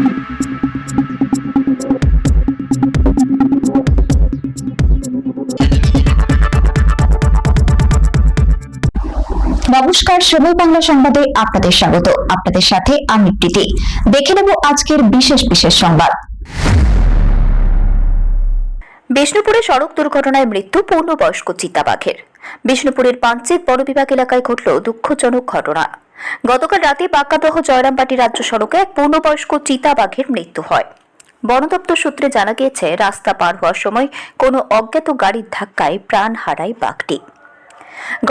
নমস্কার সময় বাংলা সংবাদে আপনাদের স্বাগত। আপনাদের সাথে আমি প্রীতি। দেখে নেব আজকের বিশেষ বিশেষ সংবাদ। বিষ্ণুপুরে সড়ক দুর্ঘটনায় মৃত্যু পূর্ণবয়স্ক চিতাবাঘের। বিষ্ণুপুরের পাঞ্চেত বনবিভাগ এলাকায় ঘটল দুঃখজনক ঘটনা। গতকাল রাতে বাঁকাদহ জয়রামবাটি রাজ্য সড়কে এক পূর্ণবয়স্ক চিতাবাঘের মৃত্যু হয়। বন দপ্তর সূত্রে জানা গিয়েছে, রাস্তা পার হওয়ার সময় কোনো অজ্ঞাত গাড়ির ধাক্কায় প্রাণ হারায় বাঘটি।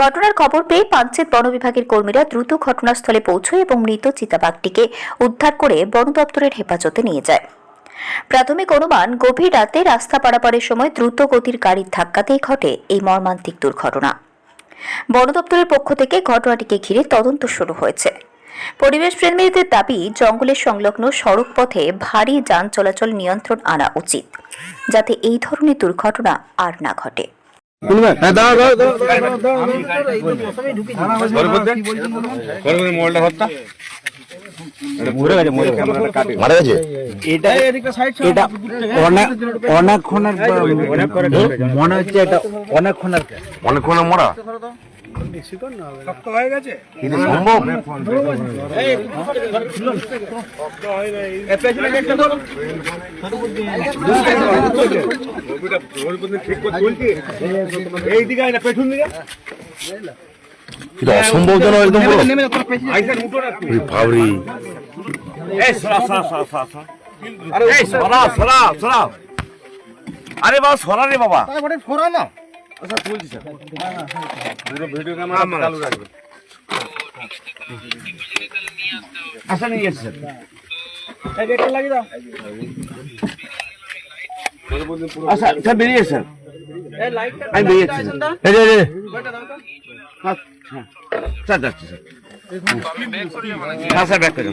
ঘটনার খবর পেয়ে পাঞ্চেত বন বিভাগের কর্মীরা দ্রুত ঘটনাস্থলে পৌঁছয় এবং মৃত চিতাবাঘটিকে উদ্ধার করে বন দপ্তরের হেফাজতে নিয়ে যায়। প্রাথমিক অনুমান, গভীর রাতে রাস্তা পারাপারের সময় দ্রুত গতির গাড়ির ধাক্কাতেই ঘটে এই মর্মান্তিক দুর্ঘটনা। বন দপ্তরের পক্ষ থেকে ঘটনাটিকে ঘিরে তদন্ত শুরু হয়েছে। পরিবেশ প্রেমীদের দাবি জঙ্গলের সংলগ্ন সড়ক পথে ভারী যান চলাচল নিয়ন্ত্রণ আনা উচিত যাতে এই ধরনের দুর্ঘটনা আর না ঘটে। মোবাইলটা মরে গেছে মরে গেছে। মারা গেছে? এটা এটা অনেক অনেকক্ষণের মনে হচ্ছে এটা অনেকক্ষণের অনেকক্ষণ মরা? পেছন দিকে। কিন্তু অসম্ভবজনক একদম পুরো আইসার উঠো না ওই বাবরি এই সরা সরা সরা সরা সরা। আরে সরা সরা সরা। বাবা সরা রে বাবা। ফোরা না। আচ্ছা বলছি স্যার। পুরো ভিডিও ক্যামেরা চালু রাখবে। আচ্ছা নিয়ে লাগিয়ে দাও। আচ্ছা স্যার বেরিয়ে স্যার। আমি বেরিয়ে রে আচ্ছা স্যার, যাচ্ছি, স্যার। হ্যাঁ স্যার করে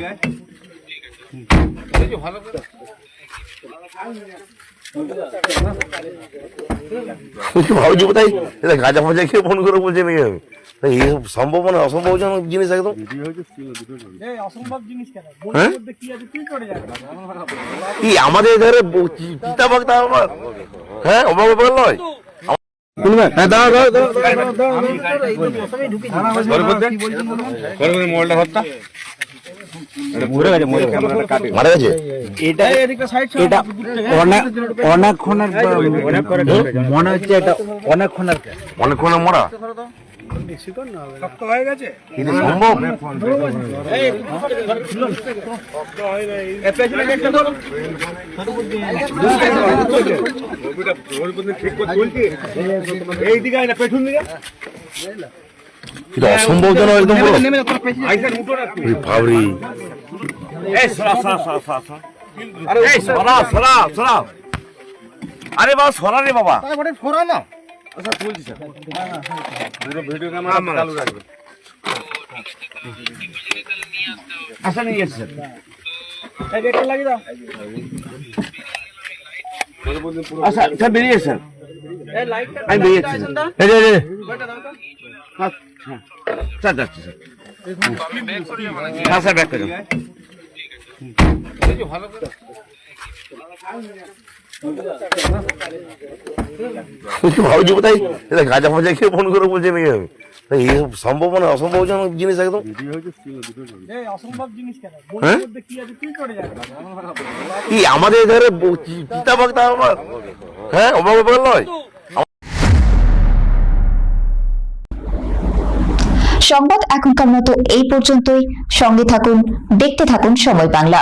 কোথায়? এটা খেয়ে ফোন করে বলছে সম্ভব মানে অসম্ভবজনক জিনিস একদম। হ্যাঁ? কি কি আমাদের এধারে ব- চি- চিতাবাঘ তা আবার হ্যাঁ অবাক নয়। হ্যাঁ মনে হচ্ছে এটা মোবাইলটা অনেকক্ষণ মরে? গেছে মনে হচ্ছে এটা অনেকক্ষণের অনেকক্ষণ মরা কিন্তু সম্ভব? এই দিকে না পেছন দিকে। কিন্তু অসম্ভবজনক একদম পুরো। সরা আরে সরা সরা সরা। আরে বাবা সরা রে বাবা। ফোরা না। আচ্ছা বলছি স্যার। পুরো ভিডিও ক্যামেরা চালু রাখবে। আচ্ছা নিয়ে এসেছে স্যার। গেটটা লাগিয়ে দাও। আচ্ছা স্যার বেরিয়ে স্যার। এই আমি বেরিয়ে যাচ্ছি স্যার। স্যার যাচ্ছি স্যার। হ্যাঁ স্যার ব্যাক করে ভাবছি কোথায়? এটা গাঁজা ফাজা খেয়ে ফোন করে বলছে নাকি আমি তা এই সম্ভব মানে অসম্ভবজনক জিনিস একদম। এই অসম্ভব জিনিস কেন? হ্যাঁ? কি আছে কি করে যাবে কি আমাদের এধারে ব- চি- চিতাবাঘ তা আবার হ্যাঁ অবাক ব্যাপার নয়। সংবাদ এখনকার মতো এই পর্যন্তই। সঙ্গে থাকুন দেখতে থাকুন সময় বাংলা।